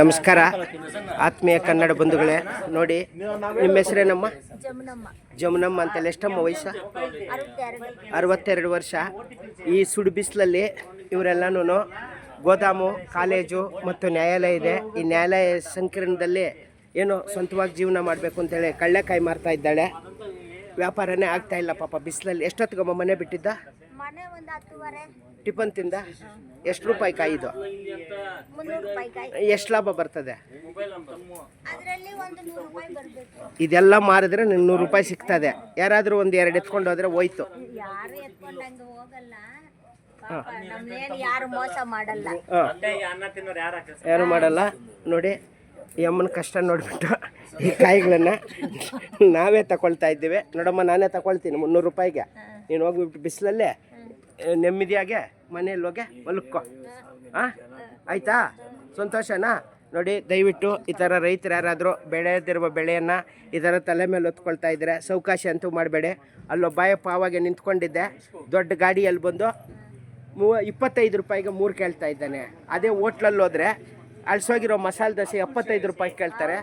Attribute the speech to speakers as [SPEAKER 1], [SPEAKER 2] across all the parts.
[SPEAKER 1] ನಮಸ್ಕಾರ, ಆತ್ಮೀಯ ಕನ್ನಡ ಬಂಧುಗಳೇ, ನೋಡಿ, ನಿಮ್ಮ ಹೆಸರೇನಮ್ಮ?
[SPEAKER 2] ಜಮುನಮ್ಮ
[SPEAKER 1] ಅಂತ ಎಷ್ಟಮ್ಮ ವಯಸ್ಸು?
[SPEAKER 2] ಅರವತ್ತೆರಡು
[SPEAKER 1] ವರ್ಷ. ಈ ಸುಡು ಬಿಸಿಲಲ್ಲಿ ಇವರೆಲ್ಲನೂ ಗೋದಾಮು, ಕಾಲೇಜು ಮತ್ತು ನ್ಯಾಯಾಲಯ ಇದೆ. ಈ ನ್ಯಾಯಾಲಯ ಸಂಕೀರ್ಣದಲ್ಲಿ ಏನು ಸ್ವಂತವಾಗಿ ಜೀವನ ಮಾಡಬೇಕು ಅಂತೇಳಿ ಕಳ್ಳೆಕಾಯಿ ಮಾರ್ತಾ ಇದ್ದಾಳೆ. ವ್ಯಾಪಾರನೇ ಆಗ್ತಾ ಇಲ್ಲ ಪಾಪ, ಬಿಸಿಲಲ್ಲಿ. ಎಷ್ಟೊತ್ತಿಗಮ್ಮ ಮನೆ ಬಿಟ್ಟಿದ್ದ?
[SPEAKER 2] ಮನೆ ಒಂದು ಹತ್ತುವರೆ.
[SPEAKER 1] ಟಿಫನ್ ತಿಂದ? ಎಷ್ಟು ರೂಪಾಯಿ ಕಾಯಿದು?
[SPEAKER 2] ಮುನ್ನೂರು ರೂಪಾಯಿ ಕಾಯಿ
[SPEAKER 1] ಎಷ್ಟು ಲಾಭ ಬರ್ತದೆ?
[SPEAKER 2] ಅದರಲ್ಲಿ ಒಂದು ನೂರು ರೂಪಾಯಿ ಬರಬೇಕು.
[SPEAKER 1] ಇದೆಲ್ಲ ಮಾರಿದ್ರೆ ನಿನ್ನ ನೂರು ರೂಪಾಯಿ ಸಿಗ್ತದೆ. ಯಾರಾದರೂ ಒಂದು ಎರಡು ಎತ್ಕೊಂಡು ಹೋದ್ರೆ ಹೋಯ್ತು.
[SPEAKER 2] ಯಾರು ಎತ್ಕೊಂಡಂಗೆ ಹೋಗಲ್ಲ. ಪಾಪ ನಮ್ನೇನು ಯಾರು ಮೋಸ ಮಾಡಲ್ಲ.
[SPEAKER 1] ಯಾರು ಮಾಡಲ್ಲ? ನೋಡಿ ಈ ಅಮ್ಮನ ಕಷ್ಟ ನೋಡಿಬಿಟ್ಟು ಈ ಕಾಯಿಗಳನ್ನ ನಾವೇ ತಗೊಳ್ತಾ ಇದ್ದೀವಿ. ನೋಡಮ್ಮ ನಾನೇ ತಗೊಳ್ತೀನಿ ಮುನ್ನೂರು ರೂಪಾಯಿಗೆ. ನೀನು ಹೋಗ್ಬಿಟ್ಟು ಬಿಸಿಲಲ್ಲೇ ನೆಮ್ಮದಿಯಾಗೆ ಮನೆಯಲ್ಲಿ ಹೋಗೆ ಹೊಲಕ್ಕೋ. ಹಾಂ ಆಯಿತಾ? ಸಂತೋಷನಾ? ನೋಡಿ, ದಯವಿಟ್ಟು ಈ ಥರ ರೈತರು ಯಾರಾದರೂ ಬೆಳೆದಿರುವ ಬೆಳೆಯನ್ನು ಈ ಥರ ತಲೆ ಮೇಲೆ ಹೊತ್ಕೊಳ್ತಾ ಇದ್ದಾರೆ ಸೌಕಾಶಿ ಅಂತೂ ಮಾಡಬೇಡಿ. ಅಲ್ಲೊಬ್ಬಾಯಪ್ಪ ಪಾವಾಗೆ ನಿಂತ್ಕೊಂಡಿದ್ದೆ. ದೊಡ್ಡ ಗಾಡಿಯಲ್ಲಿ ಬಂದು ಮೂವ ಇಪ್ಪತ್ತೈದು ರೂಪಾಯಿಗೆ ಮೂರು ಕೇಳ್ತಾ ಇದ್ದಾನೆ. ಅದೇ ಹೋಟ್ಲಲ್ಲಿ ಹೋದರೆ ಅಳ್ಸೋಗಿರೋ ಮಸಾಲೆ ದೋಸೆ ಎಪ್ಪತ್ತೈದು ರೂಪಾಯಿ ಕೇಳ್ತಾರೆ.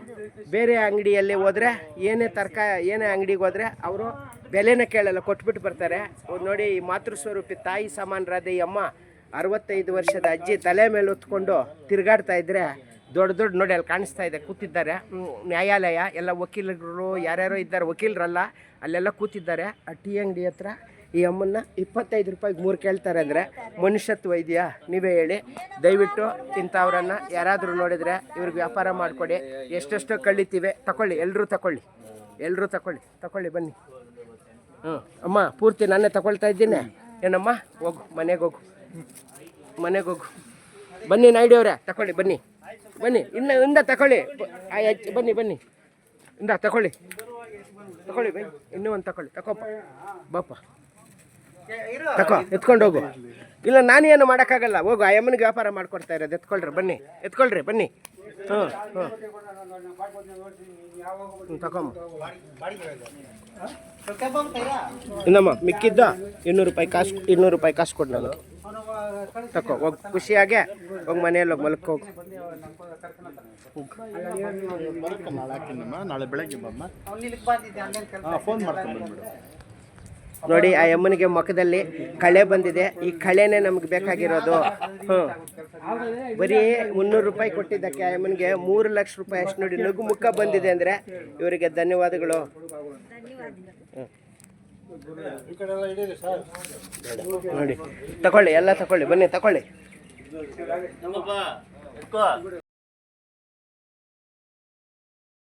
[SPEAKER 1] ಬೇರೆ ಅಂಗಡಿಯಲ್ಲಿ ಹೋದರೆ ಏನೇ ತರಕಾರಿ, ಏನೇ ಅಂಗಡಿಗೆ ಹೋದರೆ ಅವರು ಬೆಲೆನೇ ಕೇಳಲ್ಲ, ಕೊಟ್ಬಿಟ್ಟು ಬರ್ತಾರೆ. ನೋಡಿ, ಈ ಮಾತೃಸ್ವರೂಪಿ ತಾಯಿ ಸಮಾನರಾದ ಈ ಅಮ್ಮ ಅರವತ್ತೈದು ವರ್ಷದ ಅಜ್ಜಿ ತಲೆ ಮೇಲೆ ಹೊತ್ಕೊಂಡು ತಿರುಗಾಡ್ತಾ ಇದ್ದರೆ ದೊಡ್ಡ ದೊಡ್ಡ ನೋಡಿ ಅಲ್ಲಿ ಕಾಣಿಸ್ತಾ ಇದೆ, ಕೂತಿದ್ದಾರೆ. ನ್ಯಾಯಾಲಯ, ಎಲ್ಲ ವಕೀಲರು ಯಾರ್ಯಾರೋ ಇದ್ದಾರೆ, ವಕೀಲರಲ್ಲ, ಅಲ್ಲೆಲ್ಲ ಕೂತಿದ್ದಾರೆ. ಆ ಟೀ ಅಂಗಡಿ ಹತ್ರ ಈ ಅಮ್ಮನ್ನ ಇಪ್ಪತ್ತೈದು ರೂಪಾಯಿಗೆ ಮೂರು ಕೇಳ್ತಾರೆ ಅಂದರೆ ಮನುಷ್ಯತ್ವ ಇದೆಯಾ? ನೀವೇ ಹೇಳಿ. ದಯವಿಟ್ಟು ಇಂಥವ್ರನ್ನ ಯಾರಾದರೂ ನೋಡಿದರೆ ಇವ್ರಿಗೆ ವ್ಯಾಪಾರ ಮಾಡಿಕೊಡಿ. ಎಷ್ಟೆಷ್ಟೋ ಕಳಿತೀವಿ ತಗೊಳ್ಳಿ ಎಲ್ಲರೂ ತಗೊಳ್ಳಿ ಎಲ್ಲರೂ ತಗೊಳ್ಳಿ ತಗೊಳ್ಳಿ ಬನ್ನಿ. ಹ್ಞೂ ಅಮ್ಮ, ಪೂರ್ತಿ ನಾನೇ ತಗೊಳ್ತಾ ಇದ್ದೀನಿ. ಏನಮ್ಮ? ಹೋಗು, ಮನೆಗೆ ಹೋಗು. ಮನೆಗೆ ಹೋಗು. ಬನ್ನಿ, ನಾಯ್ಡು ಅವರೇ ತಗೊಳ್ಳಿ ಬನ್ನಿ. ಬನ್ನಿ, ಇನ್ನು, ಇಂದ ತಗೊಳ್ಳಿ ಆಯ್ತು ಬನ್ನಿ ಬನ್ನಿ. ಇಂದ ತಗೊಳ್ಳಿ ತಗೊಳ್ಳಿ ಬನ್ನಿ. ಇನ್ನೂ ಒಂದು ತಗೊಳ್ಳಿ ತಗೋಪ್ಪ ಬಾಪ ತಕೋ ಎತ್ಕೊಂಡು ಹೋಗು. ಇಲ್ಲ ನಾನೇನು ಮಾಡೋಕ್ಕಾಗಲ್ಲ. ಹೋಗು ಆ ಅಮ್ಮನಿಗೆ ವ್ಯಾಪಾರ ಮಾಡ್ಕೊಡ್ತಾ ಇರೋದು. ಎತ್ಕೊಳ್ರಿ ಬನ್ನಿ. ಎತ್ಕೊಳ್ರಿ ಬನ್ನಿ. ಹ್ಞೂ ಹ್ಞೂ. ತಕೊಂಬ ಇನ್ನಮ್ಮ ಮಿಕ್ಕಿದ್ದ? ಇನ್ನೂರು ರೂಪಾಯಿ ಕಾಸು ಇನ್ನೂರು ರೂಪಾಯಿ ಕಾಸು ಕೊಡು ನಾನು ತಕೋ ಹೋಗಿ. ಖುಷಿಯಾಗೆ ಹೋಗಿ ಮನೆಯಲ್ಲಿ ಹೋಗಿ ಮಲ್ಕೋ ಹೋಗು.
[SPEAKER 3] ನಾಳೆ ಬೆಳಗ್ಗೆ ಬಮ್ಮ ಹಾಂ ಫೋನ್ ಮಾಡ್ಕೊಂಡು
[SPEAKER 1] ನೋಡಿ, ಆ ಯಮ್ಮನಿಗೆ ಮುಖದಲ್ಲಿ ಕಳೆ ಬಂದಿದೆ. ಈ ಕಳೆನೇ ನಮ್ಗೆ ಬೇಕಾಗಿರೋದು. ಹ್ಞೂ ಬರೀ ಮುನ್ನೂರು ರೂಪಾಯಿ ಕೊಟ್ಟಿದ್ದಕ್ಕೆ ಆ ಯಮ್ಮನಿಗೆ ಮೂರು ಲಕ್ಷ ರೂಪಾಯಿ ಅಷ್ಟು ನೋಡಿ, ನಗು ಮುಖ ಬಂದಿದೆ ಅಂದರೆ ಇವರಿಗೆ ಧನ್ಯವಾದಗಳು. ನೋಡಿ ತಗೊಳ್ಳಿ ಎಲ್ಲ ತಗೊಳ್ಳಿ ಬನ್ನಿ ತಗೊಳ್ಳಿ